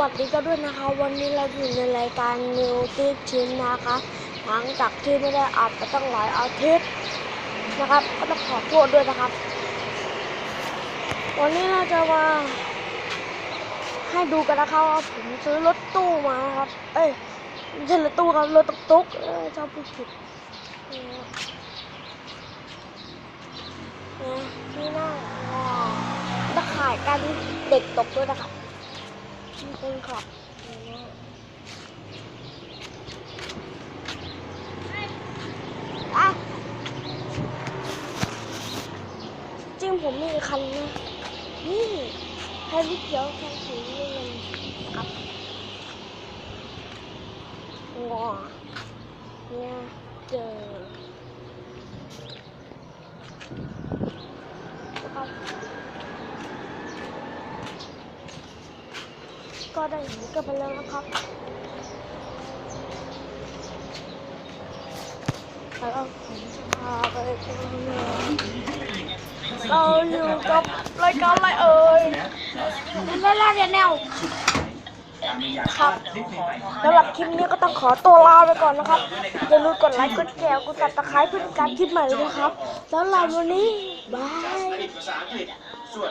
วัสดีกันด้วยนะคะ วันนี้เราอยู่ในรายการ New t i p ชิ้นนะคะหลังจากที่ไม่ได้อัดไปตั้งหลายอาทิตย์นะครับ ก็ต้องขอโทษด้วยนะครับ วันนี้เราจะมาให้ดูกันนะคะว่าผมซื้อรถตู้มาครับ เอ้ยไม่ใช่รถตู้ครับรถตุ๊กๆเออชอบพูดผิดนี่นะเนี่ยนี่น่าว้าวตะขายกันเด็กตกด้วยนะครับ มีคนขับจริงผมมีคันนะนี่ให้ลูกเขียวคันสีเงินครับว้าเนี่ยเจอครับ ก็ได้เห็นกันไปแล้วนะครับแล้วผมจะพาไปดูเราอยู่กับรายการอะไรเอ่ยล่าล่าเรียนแนวครับสำหรับคลิปนี้ก็ต้องขอตัวลาไปก่อนนะครับ อย่าลืมกดไลค์ กดแชร์ กดติดตามเพื่อเป็นการคลิปใหม่เลยนะครับสำหรับวันนี้ บาย